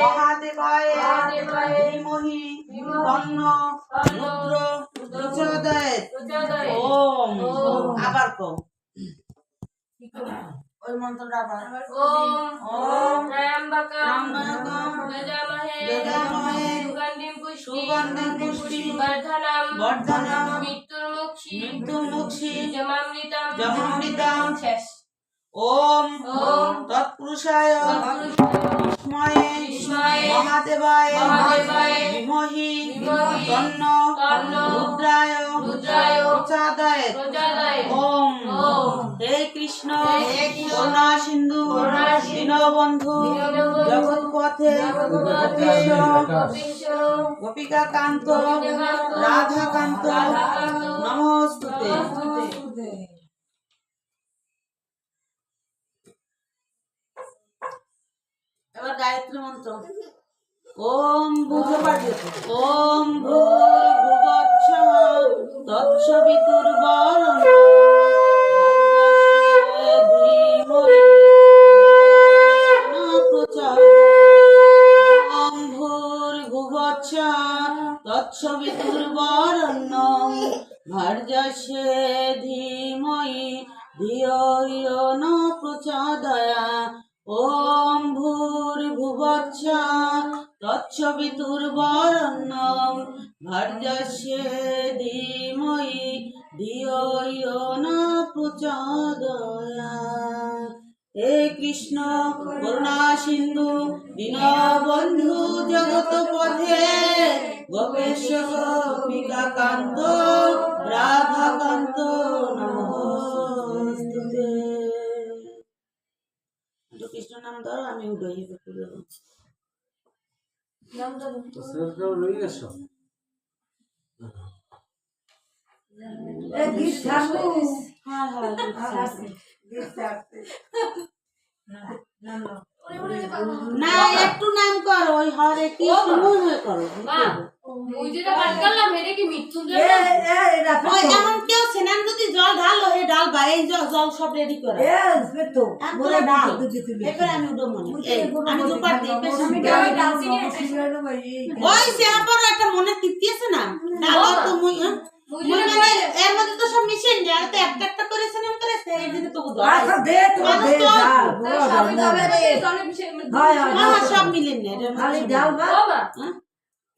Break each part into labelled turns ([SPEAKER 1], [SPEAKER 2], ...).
[SPEAKER 1] মহাদেবায় ধীমহি তন্ন রুদ্র। ওম। আবার কও ওই মন্ত্রটা আবার।
[SPEAKER 2] ওম
[SPEAKER 1] ওম।
[SPEAKER 2] ত্র্যম্বকম যজামহে
[SPEAKER 1] যজামহে
[SPEAKER 2] সুগন্ধিম পুষ্টিম
[SPEAKER 1] সুগন্ধিম পুষ্টিম
[SPEAKER 2] বর্ধনম।
[SPEAKER 1] বর্ধনম।
[SPEAKER 2] মৃত্যুর্মুক্ষী
[SPEAKER 1] মৃত্যুমুক্ষী
[SPEAKER 2] জমামৃতম।
[SPEAKER 1] জমামৃতম।
[SPEAKER 2] শেষ।
[SPEAKER 1] ওম তৎপুরুষায় বিস্ময়ে মহাদেবায় ধীমহি তন্ন রুদ্রায় প্রচোদয়াৎ। ওম। হে কৃষ্ণ। করুণা সিন্ধু। দীনবন্ধু
[SPEAKER 2] দীনবন্ধু।
[SPEAKER 1] জগৎ পথে
[SPEAKER 2] জগৎপথে গোপীশ
[SPEAKER 1] গোপিকা কান্ত
[SPEAKER 2] গোপিকাকান্ত,
[SPEAKER 1] রাধা কান্ত
[SPEAKER 2] রাধাকান্ত,
[SPEAKER 1] নমস্তুতে
[SPEAKER 2] নমস্তুতে।
[SPEAKER 1] এবার গায়ত্রী মন্ত্র। ওম পারবে ওম ভর্যসে ধীমহি ধিয়ো ন প্রচোদয়া। ওম তৎসবিতুর্বরণ্যং ভর্যসে ধীমহি ধিয়ো ন প্রচোদয়া হে কৃষ্ণ, করুণা সিন্ধু, দীনবন্ধু জগত পথে গোপেশ কান্ত রাধা কান্ত নমস্তুতে কৃষ্ণ, নাম ধরো, আমি উদয় করে দেবো
[SPEAKER 3] তো সেলফটাও রয়ে গেছো
[SPEAKER 1] হ্যাঁ হ্যাঁ না একটু নাম করো ওই হরে কৃষ্ণ মনে করো
[SPEAKER 2] মা, ওই যেটা পাঠ করলাম, এটা কি মৃত্যুঞ্জয়
[SPEAKER 1] এমন এই ডাল জল জল সব রেডি করে। একদম ডাল এবার আমি উঠো মনে। এই, আমি দুপার দিই বেশ ওই সেহাপার একটা মনে তৃপ্তি আছে না? ডাল তো মুই হ্যাঁ?
[SPEAKER 2] ওই
[SPEAKER 1] মুই
[SPEAKER 2] যেটা
[SPEAKER 1] মানে
[SPEAKER 2] পাঠ-
[SPEAKER 1] এর মধ্যে তো সব মিশে যায় তো একটা একটা করে স্নান করে সেই দিকে তো দোয়া
[SPEAKER 2] সবই তো হবে রে, জলে মিশে-
[SPEAKER 1] হ্যাঁ সব মিলে না এটার মধ্যে সব মিলে।
[SPEAKER 2] ও মা,
[SPEAKER 1] হ্যাঁ?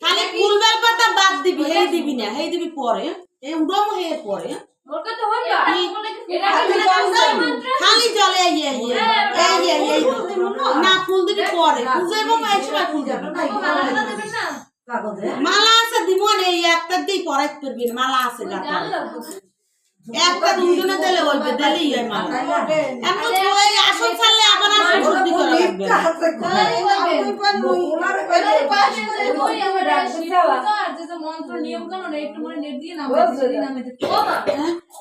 [SPEAKER 1] খালি ফুল বেল পাতা বাদ দিবি হেই দিবি না হেই দিবি পরে এই উড়ম হে পরে খালি জলে এই এই না ফুল দিবি পরে সময় ফুল দিবি
[SPEAKER 2] না?
[SPEAKER 1] মালা আছে দিমন এই একটা দিয়ে পরে পারবি মালা আছে। একটা দুজনে দিলে বলবে দিলেই মালা এমন
[SPEAKER 2] মন্ত্র নিয়ম কানুন একটু মনে নেট দিয়ে নাম দিতে দিন আমি তো- ও মা,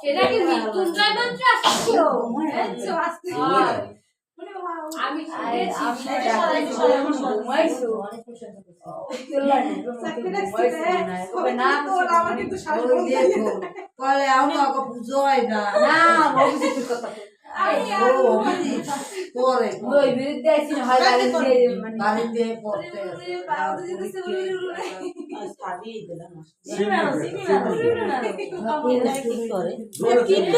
[SPEAKER 2] এটা কি মৃত্যুঞ্জয় মন্ত্র আসছে? হ্যাঁ। আমি শুনেছি,
[SPEAKER 1] সারিয়ে দিলাম
[SPEAKER 3] সিগনেচার
[SPEAKER 1] কি করে
[SPEAKER 2] কিন্তু